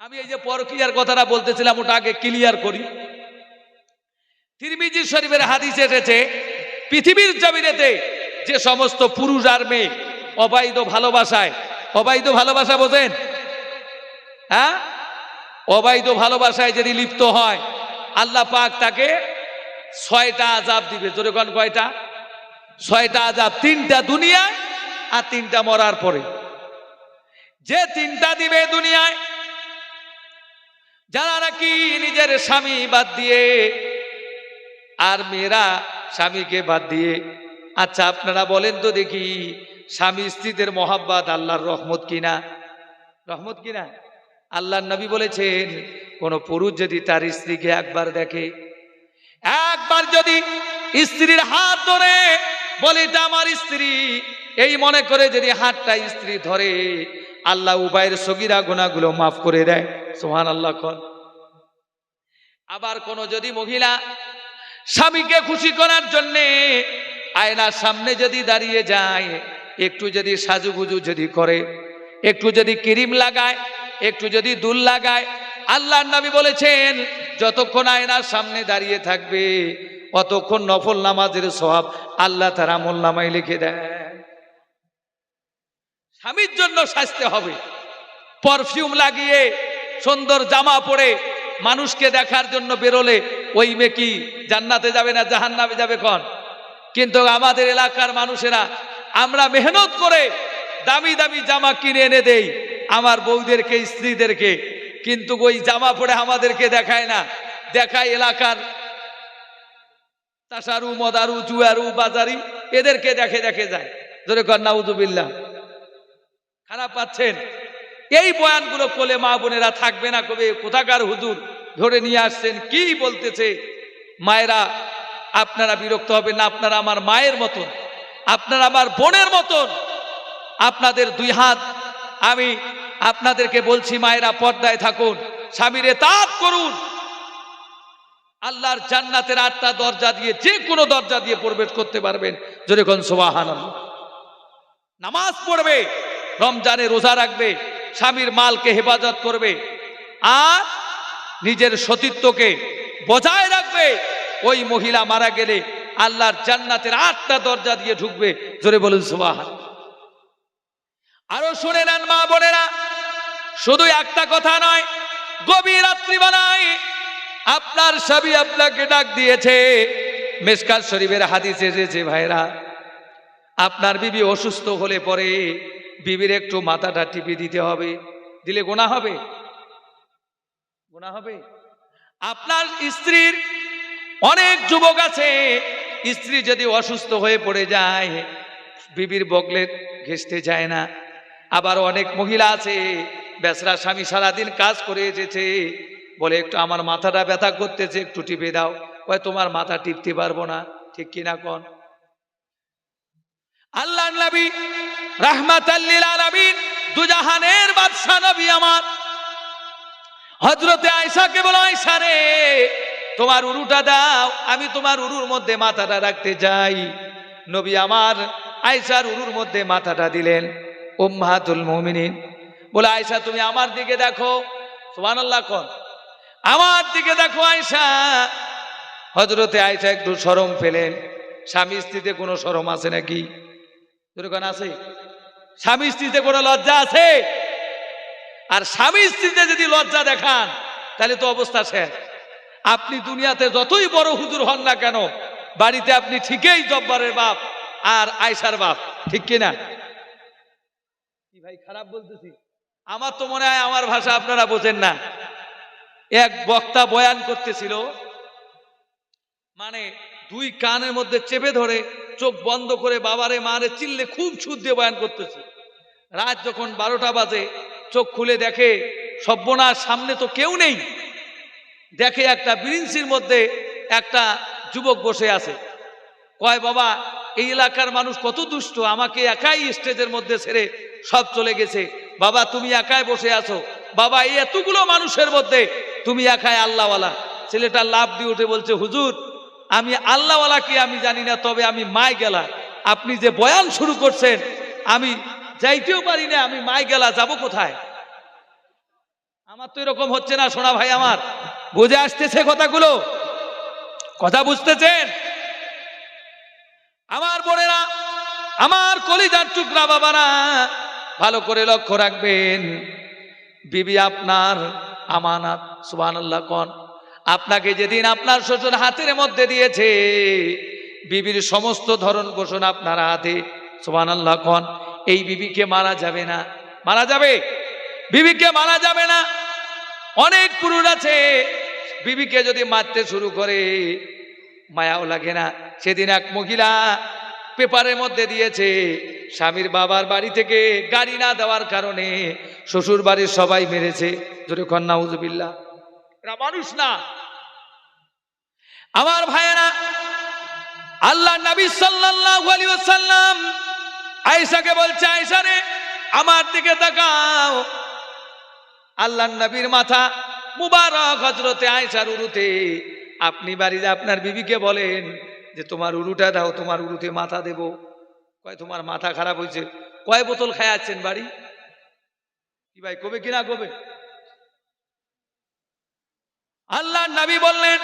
আমি এই যে পরকিয়ার কথাটা বলতেছিলাম, ওটা আগে ক্লিয়ার করি। তিরমিজি শরীফের হাদিস এসেছে, পৃথিবীর জমিনেতে যে সমস্ত পুরুষ আর মেয়ে অবৈধ ভালোবাসায়, অবৈধ ভালোবাসা বোঝেন? হ্যাঁ? অবৈধ ভালোবাসায় যদি লিপ্ত হয়, আল্লাহ পাক তাকে ছয়টা আজাব দিবে। জোরে কোন কয়টা? ছয়টা আজাব তিনটা দুনিয়ায় আর তিনটা মরার পরে। যে তিনটা দিবে দুনিয়ায় যারা নাকি নিজের স্বামী বাদ দিয়ে আর মেয়েরা স্বামীকে বাদ দিয়ে। আচ্ছা আপনারা বলেন তো দেখি, স্বামী স্ত্রীদের মহাব্বাত আল্লাহর রহমত কিনা? রহমত কিনা? আল্লাহর নবী বলেছেন, কোন পুরুষ যদি তার স্ত্রীকে একবার দেখে, একবার যদি স্ত্রীর হাত ধরে বলে, এটা আমার স্ত্রী, এই মনে করে যদি হাতটা স্ত্রী ধরে আল্লাহ উবাইয়ের সগিরা গুণাগুলো মাফ করে দেয়। সোহান আল্লাহ খন আবার কোন যদি মহিলা স্বামীকে খুশি করার জন্যে আয়নার সামনে যদি দাঁড়িয়ে যায়, একটু যদি সাজুগুজু যদি করে, একটু যদি ক্রিম লাগায়, একটু যদি দুল লাগায়, আল্লাহর নবী বলেছেন, যতক্ষণ আয়নার সামনে দাঁড়িয়ে থাকবে, অতক্ষণ নফল নামাজের সব আল্লাহ তার আমল নামায় লিখে দেয়। স্বামীর জন্য সাজতে হবে। পারফিউম লাগিয়ে সুন্দর জামা পরে মানুষকে দেখার জন্য বেরোলে ওই মেয়ে কি জান্নাতে যাবে না জাহান্নামে যাবে কন কিন্তু আমাদের এলাকার মানুষেরা আমরা মেহনত করে দামি দামি জামা কিনে এনে দেই আমার বউদেরকে, স্ত্রীদেরকে। কিন্তু ওই জামা পরে আমাদেরকে দেখায় না। দেখায় এলাকার তাসারু, মদারু, জুয়ারু, বাজারি, এদেরকে দেখে দেখে যায়। ধরে কর, নাউজুবিল্লাহ। খারাপ পাচ্ছেন। এই বয়ানগুলো কোলে মা বোনেরা থাকবে না কবে? কোথাকার হুজুর ধরে নিয়ে আসছেন? কি বলতেছে? মায়েরা, আপনারা বিরক্ত হবেন না, আপনারা আমার মায়ের মতন, আপনারা আমার বোনের মতন। আপনাদের দুই হাত, আমি আপনাদেরকে বলছি, মায়েরা, পর্দায় থাকুন, স্বামীরে তাপ করুন। আল্লাহর জান্নাতের আটটা দরজা দিয়ে, যে কোনো দরজা দিয়ে প্রবেশ করতে পারবেন। যদি কোন সোবাহান নামাজ পড়বে। রমজানে রোজা রাখবে, স্বামীর মালকে হেফাজত করবে আর নিজের সতীত্বকে বজায় রাখবে, ওই মহিলা মারা গেলে আল্লাহর জান্নাতের আটটা দরজা দিয়ে ঢুকবে। জোরে বলুন সুবাহান আরও শুনে নেন মা বোনেরা, শুধু একটা কথা নয়, গভীর রাত্রিবেলায় আপনার স্বামী আপনাকে ডাক দিয়েছে। মেসকাল শরীফের হাদিস এসেছে, ভাইরা। আপনার বিবি অসুস্থ হলে পরে বিবির একটু মাথাটা টিপে দিতে হবে। দিলে গোনা হবে? গোনা হবে? আপনার স্ত্রীর অনেক যুবক আছে। স্ত্রী যদি অসুস্থ হয়ে পড়ে যায়, বিবির বগলে ঘেসতে যায় না। আবার অনেক মহিলা আছে বেসরা স্বামী সারাদিন কাজ করে এসেছে। বলে, একটু আমার মাথাটা ব্যথা করতেছে, একটু টিপে দাও। কয়, তোমার মাথা টিপতে পারব না। ঠিক কিনা কন? আল্লাহ নবী রাহমাত দুজাহানের বাদশাহ নবী আমার। হজরতে আয়সাকে বলো আয়সা রে, তোমার উরুটা দাও, আমি তোমার উরুর মধ্যে মাথাটা রাখতে যাই নবী আমার আয়সার উরুর মধ্যে মাথাটা দিলেন। উম্মাহাতুল মুমিনিন, বলে আয়সা তুমি আমার দিকে দেখো। সুবহানাল্লাহ, কোন? আমার দিকে দেখো আয়সা হজরতে আয়সা একটু সরম পেলেন স্বামী স্ত্রীতে কোনো সরম আছে নাকি? যেরকম আছে। স্বামী স্ত্রীতে কোনো লজ্জা আছে? আর স্বামী স্ত্রীতে যদি লজ্জা দেখান, তাহলে তো অবস্থা শেষ। আপনি দুনিয়াতে যতই বড় হুজুর হন না কেন, বাড়িতে আপনি ঠিকই জব্বারের বাপ আর আয়সার বাপ, ঠিক কিনা? কি ভাই, খারাপ বলতেছি? আমার তো মনে হয় আমার ভাষা আপনারা বোঝেন না। এক বক্তা বয়ান করতেছিল মানে দুই কানের মধ্যে চেপে ধরে চোখ বন্ধ করে বাবারে, মারে চিল্লে খুব সুদ দিয়ে বয়ান করতেছে। রাত যখন বারোটা বাজে, চোখ খুলে দেখে সব্যনার সামনে তো কেউ নেই। দেখে একটা ব্রিন্সির মধ্যে একটা যুবক বসে আছে। কয়, বাবা, এই এলাকার মানুষ কত দুষ্ট, আমাকে একাই স্টেজের মধ্যে ছেড়ে সব চলে গেছে। বাবা, তুমি একাই বসে আছো। বাবা, এই এতগুলো মানুষের মধ্যে তুমি একাই আল্লাহওয়ালা। ছেলেটা লাভ দিয়ে উঠে বলছে, হুজুর আমি আল্লাহওয়ালা কি আমি জানি না, তবে আমি মায় গেলা। আপনি যে বয়ান শুরু করছেন, আমি যাইতেও পারি না, আমি মায় গেলা, যাব কোথায়? আমার তো এরকম হচ্ছে না, সোনা ভাই আমার। বুঝে আসতেছে কথাগুলো? কথা বুঝতেছেন? আমার বোনেরা, আমার কলিজার টুকরা বাবারা, ভালো করে লক্ষ্য রাখবেন। বিবি আপনার আমানাত সুবান আল্লাহ কন? আপনাকে যেদিন আপনার শ্বশুর হাতের মধ্যে দিয়েছে, বিবির সমস্ত ধরন পোষণ আপনার হাতে। সুবান আল্লাহ এই বিবিকে মারা যাবে না। মারা যাবে? বিবিকে মারা যাবে না। অনেক পুরুষ আছে, বিবিকে যদি মারতে শুরু করে, মায়াও লাগে না। সেদিন এক মহিলা পেপারের মধ্যে দিয়েছে, স্বামীর বাবার বাড়ি থেকে গাড়ি না দেওয়ার কারণে শ্বশুর বাড়ির সবাই মেরেছে। জোরে কন্যা উজবিল্লা এরা মানুষ না। আমার ভাইয়েরা, আল্লাহ নবী সাল্লাল্লাহু আলাইহি ওয়াসাল্লাম আয়েশাকে বলছে, আয়েশা রে, আমার দিকে তাকাও। আল্লাহ নবীর মাথা মুবারক হজরতে আয়েশার উরুতে। আপনি বাড়িতে আপনার বিবিকে বলেন যে, তোমার উরুটা দাও, তোমার উরুতে মাথা দেব। কয়, তোমার মাথা খারাপ হয়েছে। কয় বোতল খায়াচ্ছেন বাড়ি? কি ভাই, কবে কিনা কবে? আল্লাহ নবী বললেন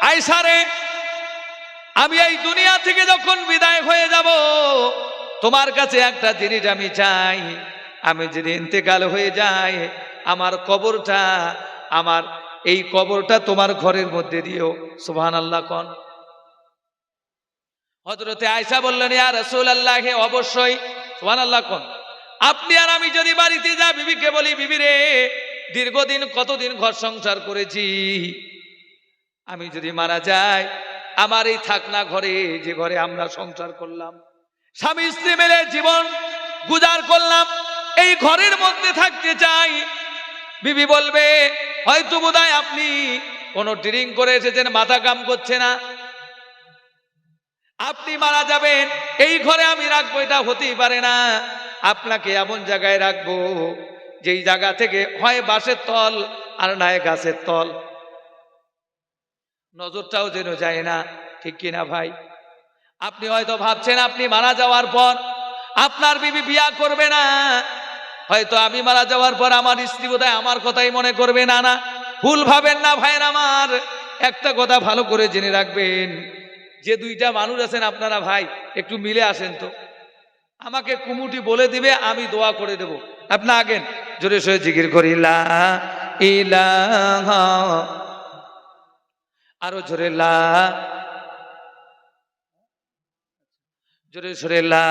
আয়সারে আমি এই দুনিয়া থেকে যখন বিদায় হয়ে যাব, তোমার কাছে একটা জিনিস আমি চাই। আমি যদি ইন্তেকাল হয়ে যাই, আমার কবরটা, আমার এই কবরটা তোমার ঘরের মধ্যে দিও। সুবহান আল্লাহ কন। হজরতে আয়সা বললেন, ইয়া রসুল আল্লাহে অবশ্যই। সুবহান আল্লাহ কন। আপনি আর আমি যদি বাড়িতে যা বিবিকে বলি, বিবি রে দীর্ঘদিন কতদিন ঘর সংসার করেছি? আমি যদি মারা যাই, আমার এই থাকনা ঘরে, যে ঘরে আমরা সংসার করলাম, স্বামী স্ত্রী মেলে জীবন গুজার করলাম, এই ঘরের মধ্যে থাকতে চাই। বিবি বলবে, হয়তো বোধহয় আপনি কোনো ড্রিঙ্ক করে এসেছেন, মাথা কাম করছে না। আপনি মারা যাবেন, এই ঘরে আমি রাখব, এটা হতেই পারে না। আপনাকে এমন জায়গায় রাখব যেই জায়গা থেকে হয় বাঁশের তল আর নয় গাছের তল। নজরটাও যেন যায় না, ঠিক কিনা ভাই? আপনি হয়তো ভাবছেন আপনি মারা যাওয়ার পর আপনার বিবি বিয়া করবে না। হয়তো আমি মারা যাওয়ার পর আমার স্ত্রী বোধহয় আমার কথাই মনে করবে, না না। ভুল ভাবেন না ভাইয়ের আমার। একটা কথা ভালো করে জেনে রাখবেন, যে দুইটা মানুষ আছেন আপনারা ভাই, একটু মিলে আসেন তো। আমাকে কুমুটি বলে দিবে, আমি দোয়া করে দেব। আপনি আগেন, জোরে সরে জিকির করি, লা ইলাহা। আরও জোরে, লা। জোরে সরে, লা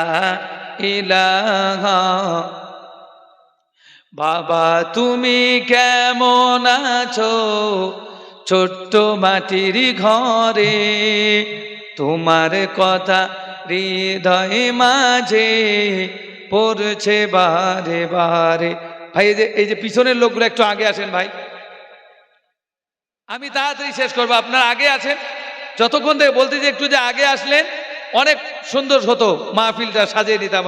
বাবা, তুমি কেমন আছো? ছোট্ট মাটির ঘরে তোমার কথা হৃদয় মাঝে পড়ছে বারে বারে। ভাই, এই যে এই যে পিছনের লোকগুলো একটু আগে আসেন ভাই। আমি তাড়াতাড়ি শেষ করব, আপনার আগে আছেন। যতক্ষণ থেকে বলতে যে একটু যে আগে আসলেন, অনেক সুন্দর হতো মাহফিলটা সাজিয়ে নিতাম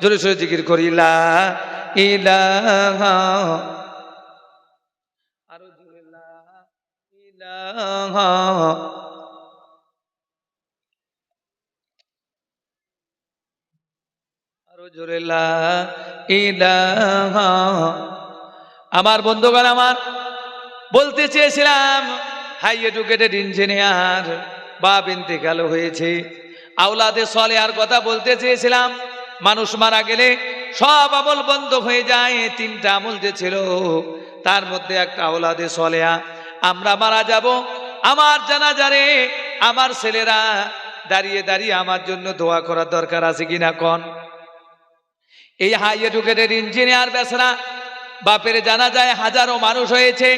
জোরে সোরে জিকির করি, লা ইলাহা। আরও আমার বন্ধুগণ আমার, বলতে চেয়েছিলাম, হাই এডুকেটেড ইঞ্জিনিয়ার, বাপ ইন্তেকাল হয়েছে। আওলাদে সলে আর কথা বলতে চেয়েছিলাম, মানুষ মারা গেলে সব আমল বন্ধ হয়ে যায়, তিনটা আমল যে ছিল, তার মধ্যে একটা আওলাদে সলেয়া আমরা মারা যাব, আমার জানাজারে আমার ছেলেরা দাঁড়িয়ে দাঁড়িয়ে আমার জন্য দোয়া করার দরকার আছে কিনা কন? এই হাই এডুকেটেড ইঞ্জিনিয়ার বেসরা বাপের জানা যায় হাজারো মানুষ হয়েছে।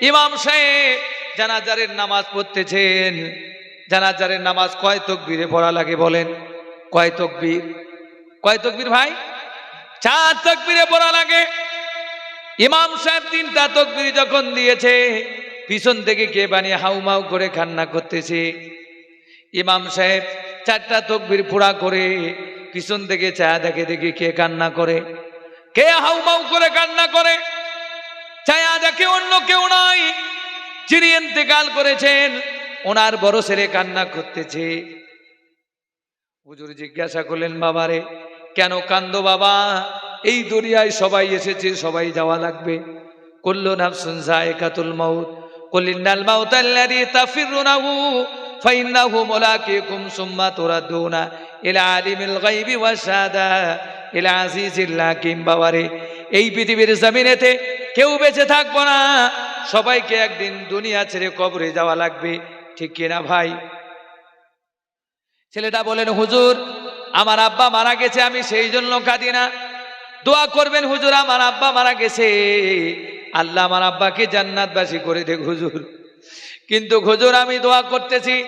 ইমাম সাহেব জানাজারের নামাজ পড়তেছেন। জানাজারের নামাজ কয় তকবীরে পড়া লাগে বলেন? কয় তকবীর? কয় তকবীর ভাই? চার তকবীরে পড়া লাগে। ইমাম সাহেব তিনটা তকবীর যখন দিয়েছে, পিছন থেকে কে বানিয়ে হাউমাউ করে কান্না করতেছে? ইমাম সাহেব চারটা তকবীর পুরা করে পিছন থেকে চা দেখে দেখে কে কান্না করে? কে হাউমাউ করে কান্না করে? ছায়া দেখে অন্য কেউ নাই। যিনি ইন্তেকাল করেছেন, ওনার বড় ছেলে কান্না করতেছে। হুজুর জিজ্ঞাসা করলেন, বাবারে, কেন কান্দ বাবা? এই দরিয়ায় সবাই এসেছে, সবাই যাওয়া লাগবে। কুল্লু নাফসুন যায়কাতুল মাউত। কুল ইন্নাল মাউতা আল্লাযী তাফিরুনাহু মুলাকিকুম সুম্মা তুরাদুনা ইলা আলিমিল গায়বি ওয়াশ শাহাদা ইলা আজিজিল হাকিম বাবারে। এই পৃথিবীর জমিনেতে কেউ বেঁচে থাকব না। সবাইকে একদিন দুনিয়া ছেড়ে কবরে যাওয়া লাগবে। ঠিক কিনা ভাই? ছেলেটা বলেন, হুজুর, আমার আব্বা মারা গেছে, আমি সেই জন্য কাঁদি না। দোয়া করবেন, হুজুর, আমার আব্বা মারা গেছে। আল্লাহ আমার আব্বাকে জান্নাতবাসী করে দেখ, হুজুর। কিন্তু হুজুর, আমি দোয়া করতেছি,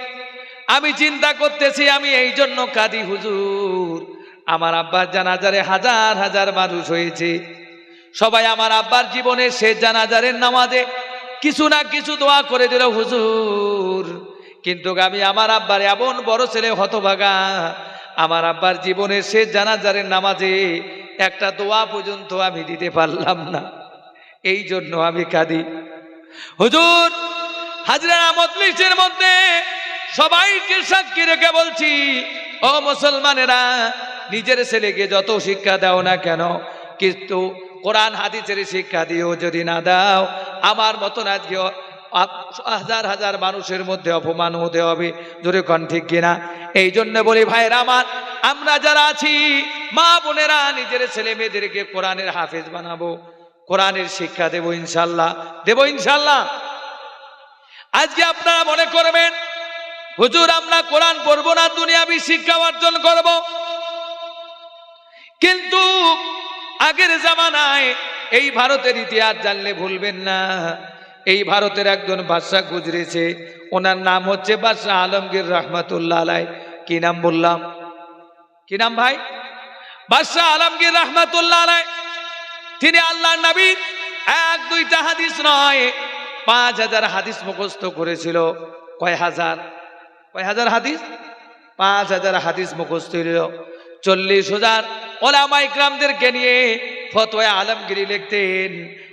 আমি চিন্তা করতেছি, আমি এই জন্য কাঁদি হুজুর। আমার আব্বার জানাজারে হাজার হাজার মানুষ হয়েছে। সবাই আমার আব্বার জীবনে শেষ জানাজারের নামাজে কিছু না কিছু দোয়া করে দিল হুজুর। কিন্তু আমি আমার আব্বার এমন বড় ছেলে হতভাগা, আমার আব্বার জীবনের শেষ জানাজারের নামাজে একটা দোয়া পর্যন্ত আমি দিতে পারলাম না। এই জন্য আমি কাঁদি। হুজুর হাজরা মজলিসের মধ্যে সবাইকে সাক্ষী রেখে বলছি, ও মুসলমানেরা, নিজের ছেলেকে যত শিক্ষা দাও না কেন, কিন্তু কোরআন হাদিসের শিক্ষা দিও যদি না দাও, আমার মতন আজকে হাজার হাজার মানুষের মধ্যে অপমান হতে হবে। জোরে কন ঠিক কিনা? এই জন্য বলি ভাইরা আমার, আমরা যারা আছি, মা বোনেরা নিজের ছেলে মেয়েদেরকে কোরআনের হাফেজ বানাবো, কোরআনের শিক্ষা দেব ইনশাল্লাহ। দেব ইনশাল্লাহ। আজকে আপনারা মনে করবেন, হুজুর, আমরা কোরআন পড়ব না, দুনিয়াবি শিক্ষা অর্জন করব। কিন্তু আগের জামানায় এই ভারতের ইতিহাস জানলে ভুলবেন না। এই ভারতের একজন বাদশাহ গুজরেছে, ওনার নাম হচ্ছে বাদশাহ আলমগীর রহমতুল্লাহ আলাই কি নাম বললাম? কি নাম ভাই? বাদশাহ আলমগীর রহমতুল্লাহ আলাই তিনি আল্লাহ নবী। এক, দুইটা হাদিস নয়। পাঁচ হাজার হাদিস মুখস্থ করেছিল। কয় হাজার? কয় হাজার হাদিস? পাঁচ হাজার হাদিস মুখস্থ ছিল চল্লিশ হাজার। ওলামা ইকরামদেরকে নিয়ে ফতোয়া আলমগিরি লিখতেন,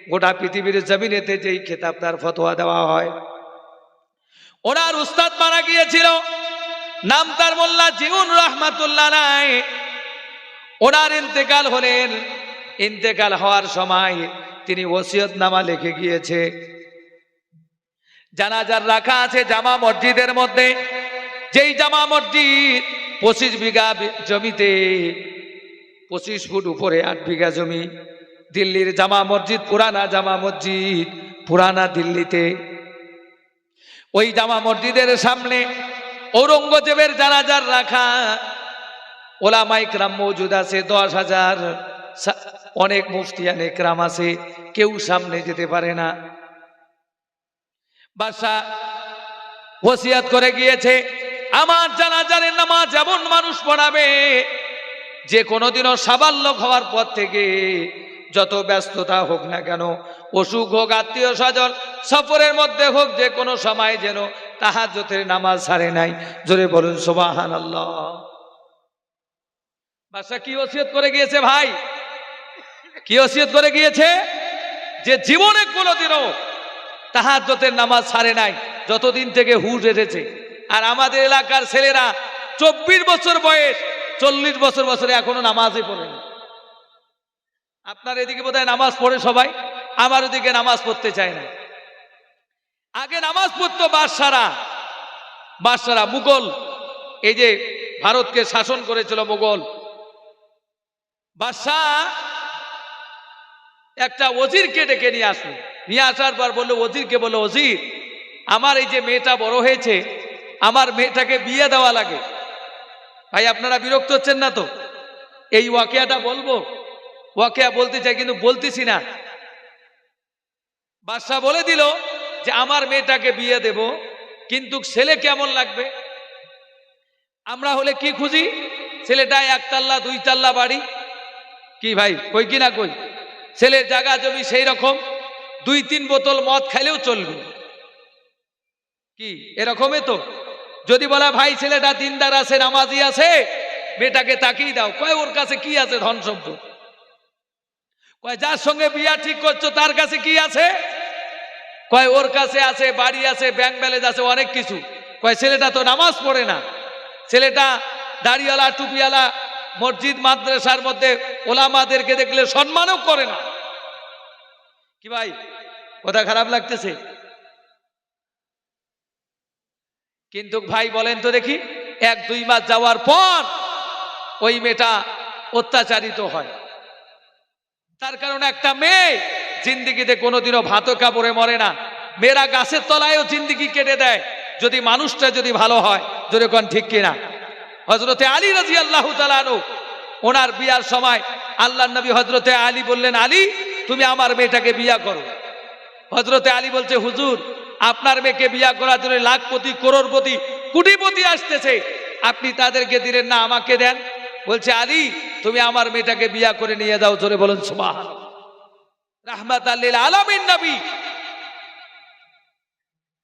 গোটা পৃথিবীর জমিনেতে যেই খেতাব তার ফতোয়া দেওয়া হয়। ওনার উস্তাদ মারা গিয়েছিল। নাম তার মোল্লা জিউন রহমাতুল্লাহ নাই ওনার ইন্তেকাল হলেন। ইন্তেকাল হওয়ার সময় তিনি ওসিয়ত নামা লিখে গিয়েছে। জানাজার রাখা আছে জামা মসজিদের মধ্যে। যেই জামা মসজিদ পঁচিশ বিঘা জমিতে, পঁচিশ ফুট উপরে আট বিঘা জমি। দিল্লির জামা মসজিদ, পুরানা জামা মসজিদ, পুরানা দিল্লিতে। ওই জামা মসজিদের সামনে ঔরঙ্গজেবের জানাজার রাখা। ওলামা ইকরাম মৌজুদ আছে, দশ হাজার। অনেক মুফতিয়ান ইকরাম আছে। কেউ সামনে যেতে পারে না। বাদশা ওসিয়াত করে গিয়েছে। আমার জানাজারের নামাজ এমন মানুষ পড়াবে, যে কোনোদিনও সাবাল্যক হওয়ার পর থেকে যত ব্যস্ততা হোক না কেন, অসুখ হোক, আত্মীয় স্বজন, সফরের মধ্যে হোক, যে কোনো সময় যেন তাহার তাহাজ্জতের নামাজ সারে নাই। জোরে বলুন সোবাহান আল্লাহ বাদশা কি ওসিয়ত করে গিয়েছে ভাই? কি ওসিয়ত করে গিয়েছে? যে জীবনে কোনোদিনও তাহাজ্জতের নামাজ ছাড়ে নাই, যতদিন থেকে হুশ এসেছে আর আমাদের এলাকার ছেলেরা চব্বিশ বছর বয়স, চল্লিশ বছর বছরে এখনও নামাজই পড়ে না। আপনার এদিকে বোধহয় নামাজ পড়ে সবাই, আমার ওদিকে নামাজ পড়তে চায় না। আগে নামাজ পড়তো বাদশারা। বাদশারা, মুঘল, এই যে ভারতকে শাসন করেছিল মুঘল। বাদশাহ একটা ওজিরকে ডেকে নিয়ে আসলো। নিয়ে আসার পর বলল, ওজিরকে বলল, ওজির, আমার এই যে মেয়েটা বড় হয়েছে, আমার মেয়েটাকে বিয়ে দেওয়া লাগে। ভাই, আপনারা বিরক্ত হচ্ছেন না তো? এই ওয়াকিয়াটা বলব। ওয়াকিয়া বলতে চাই, কিন্তু বলতেছি না। বাদশাহ বলে দিল যে, আমার মেয়েটাকে বিয়ে দেব, কিন্তু ছেলে কেমন লাগবে? আমরা হলে কি খুঁজি? ছেলেটা একতাল্লা দুই তাল্লা বাড়ি। কি ভাই, কই কি না কই? ছেলের জায়গা জমি সেই রকম। দুই তিন বোতল মদ খাইলেও চলবে। কি? এরকমই তো। যদি বলা, ভাই, ছেলেটা দিনদার আছে, নামাজি আছে, মেয়েটাকে তাকিয়ে দাও। কয়, ওর কাছে কি আছে ধন সম্পদ? কয়, যার সঙ্গে বিয়া ঠিক করছ, তার কাছে কি আছে? কয়, ওর কাছে আছে, বাড়ি আছে ব্যাংক ব্যালেন্স আছে, অনেক কিছু। কয়, ছেলেটা তো নামাজ পড়ে না। ছেলেটা দাড়িওয়ালা, টুপিওয়ালা, মসজিদ, মাদ্রাসার মধ্যে ওলামাদেরকে দেখলে সম্মানও করে না। কি ভাই? কথা খারাপ লাগতেছে। কিন্তু ভাই বলেন তো দেখি, এক দুই মাস যাওয়ার পর ওই মেয়েটা অত্যাচারিত হয়। তার কারণে একটা মেয়ে জিন্দিগিতে কোনোদিনও ভাত কাপড়ে মরে না। মেয়েরা গাছের তলায়ও জিন্দিগি কেটে দেয়। যদি মানুষটা যদি ভালো হয় যদি কোন ঠিক কিনা? হজরতে আলী রাজি আল্লাহ তালানু ওনার বিয়ার সময় আল্লাহ নবী হজরতে আলী বললেন, আলী, তুমি আমার মেয়েটাকে বিয়া করো। হজরতে আলী বলছে, হুজুর, আপনার মেয়েকে বিয়া করার জন্য লাখপতি, করোড়পতি, কোটিপতি আসতেছে। আপনি তাদেরকে দিলেন না, আমাকে দেন। বলছে, আলী, তুমি আমার মেয়েটাকে বিয়া করে নিয়ে যাও, জোরে বলুন সুবাহ রাহমাত আল্লিল আলামিন নবী।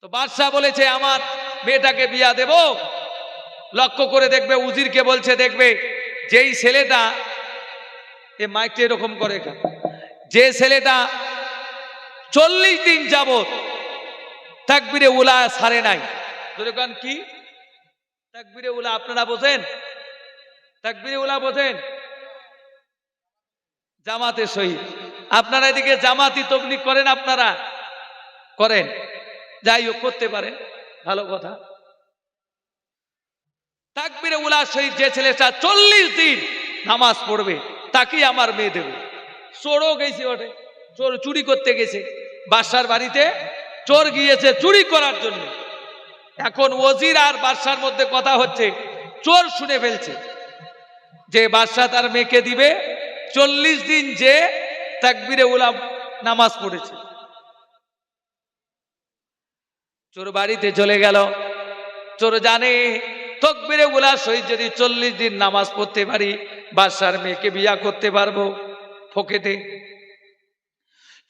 তো বাদশাহ বলেছে, আমার মেয়েটাকে বিয়া দেব। লক্ষ্য করে দেখবে, উজিরকে বলছে, দেখবে, যেই ছেলেটা, এ মাইকটা এরকম করে? যে ছেলেটা চল্লিশ দিন যাবত তাকবিরে উলা সারে নাই। কি? তাকবিরে উলা আপনারা বোঝেন? তাকবিরে উলা বোঝেন? জামাতে শহীদ। আপনারা এদিকে জামাতি তবলিক করেন আপনারা? করেন। যাই হোক, করতে পারেন। ভালো কথা। তাকবিরে উলা শহীদ যে ছেলেটা চল্লিশ দিন নামাজ পড়বে, তাকেই আমার মেয়ে দেবে। চোরও গেছে ওঠে চোর চুরি করতে গেছে। বাসার বাড়িতে চোর গিয়েছে চুরি করার জন্য। এখন ওজির আর বাদশার মধ্যে কথা হচ্ছে, চোর শুনে ফেলছে। যে বাদশাহ তার মেয়েকে দিবে, চল্লিশ দিন যে তাকবিরে উলাম নামাজ পড়েছে। চোর বাড়িতে চলে গেল। চোর জানে, তকবিরে উলা সহিত যদি চল্লিশ দিন নামাজ পড়তে পারি, বাদশার মেয়েকে বিয়া করতে পারব ফকেতে।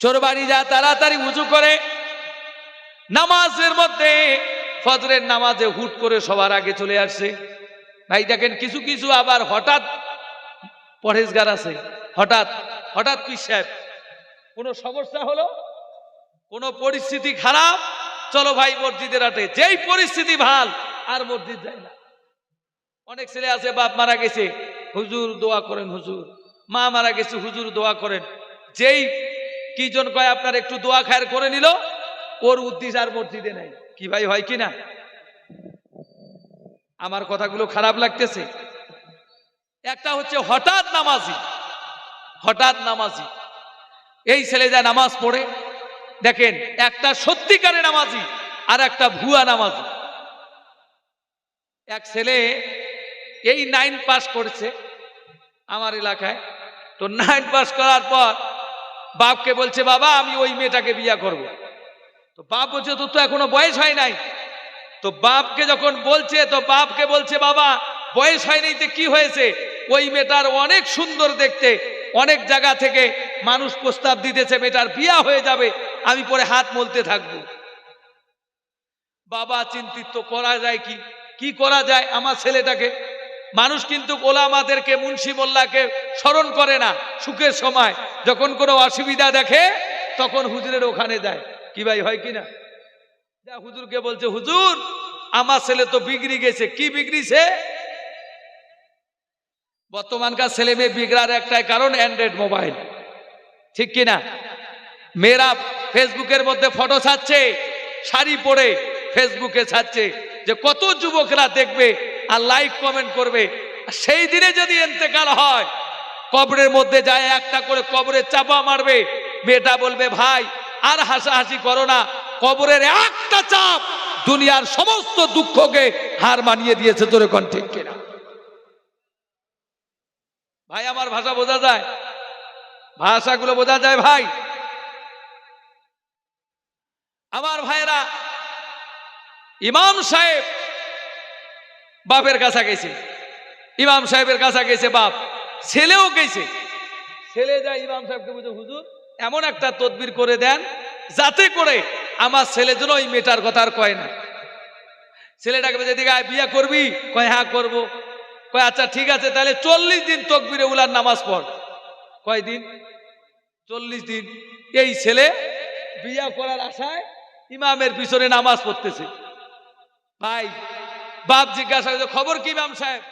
চোর বাড়ি যা তাড়াতাড়ি উঁচু করে। নামাজের মধ্যে ফজরের নামাজে হুট করে সবার আগে চলে আসছে ভাই দেখেন, কিছু কিছু আবার হঠাৎ পরেজগার আছে। হঠাৎ হঠাৎ কি সাহেব, কোনো সমস্যা হলো? কোনো পরিস্থিতি খারাপ? চলো ভাই মসজিদের আটে যেই পরিস্থিতি ভালো, আর মসজিদ যায় না। অনেক ছেলে আছে, বাপ মারা গেছে। হুজুর দোয়া করেন, হুজুর। মা মারা গেছে, হুজুর দোয়া করেন। যেই কি জন কয়, আপনার একটু দোয়া খায়ের করে নিল? ওর উদ্দেশ্য আর মসজিদে নাই। কি ভাই, হয় কি না? আমার কথাগুলো খারাপ লাগতেছে। একটা হচ্ছে হঠাৎ নামাজি। হঠাৎ নামাজি। এই ছেলে যা নামাজ পড়ে, দেখেন, একটা সত্যিকারে নামাজি আর একটা ভুয়া নামাজি। এক ছেলে এই নাইন পাস করেছে আমার এলাকায়। তো নাইন পাস করার পর বাপকে বলছে, বাবা, আমি ওই মেয়েটাকে বিয়া করব। তো বাপ বলছে, তোর তো এখনও বয়স হয় নাই। তো বাপকে যখন বলছে, তো বাপকে বলছে, বাবা, বয়স হয়নি তো কি হয়েছে? ওই মেয়েটার অনেক সুন্দর দেখতে, অনেক জায়গা থেকে মানুষ প্রস্তাব দিতেছে, মেয়েটার বিয়া হয়ে যাবে, আমি পরে হাত মলতে থাকব। বাবা, চিন্তিত, করা যায় কি? কি করা যায় আমার ছেলেটাকে? মানুষ কিন্তু ওলামাদেরকে মুন্সি মোল্লাকে স্মরণ করে না সুখের সময়। যখন কোনো অসুবিধা দেখে, তখন হুজুরের ওখানে যায়। কি ভাই, হয় কি না? যা হুজুরকে বলছে, হুজুর, আমার ছেলে তো বিগড়ি গেছে। কি বিগড়িছে? বর্তমানকার ছেলে মেয়ে বিগড়ার একটাই কারণ অ্যান্ড্রয়েড মোবাইল ঠিক কি না? মেয়েরা ফেসবুকের মধ্যে ফটো ছাড়ছে, শাড়ি পরে ফেসবুকে ছাড়ছে যে কত যুবকরা দেখবে আর লাইক কমেন্ট করবে। সেই দিনে যদি এন্তেকাল হয়, কবরের মধ্যে যায় একটা করে কবরে চাপা মারবে। মেয়েটা বলবে, ভাই, আর হাসাহাসি করো না। কবরের একটা চাপ দুনিয়ার সমস্ত দুঃখকে হার মানিয়ে দিয়েছে তোরে কোন ঠিক কিনা? ভাই, আমার ভাষা বোঝা যায়? ভাষাগুলো বোঝা যায়, ভাই? আমার ভাইরা ইমাম সাহেব বাপের কাছে গেছে। ইমাম সাহেবের কাছে গেছে বাপ। ছেলেও গেছে। ছেলে যায় ইমাম সাহেবকে বুঝে হুজুর, এমন একটা তদবির করে দেন যাতে করে আমার ছেলে যেন ওই মেয়েটার কথা আর কয় না। ছেলেটাকে বলছে দিকে আয়, বিয়ে করবি? কয় হ্যাঁ করব। কয় আচ্ছা ঠিক আছে, তাহলে চল্লিশ দিন তকবিরে উলার নামাজ পড়। কয় দিন? চল্লিশ দিন। এই ছেলে বিয়া করার আশায় ইমামের পিছনে নামাজ পড়তেছে। ভাই বাপ জিজ্ঞাসা খবর কি ইমাম সাহেব?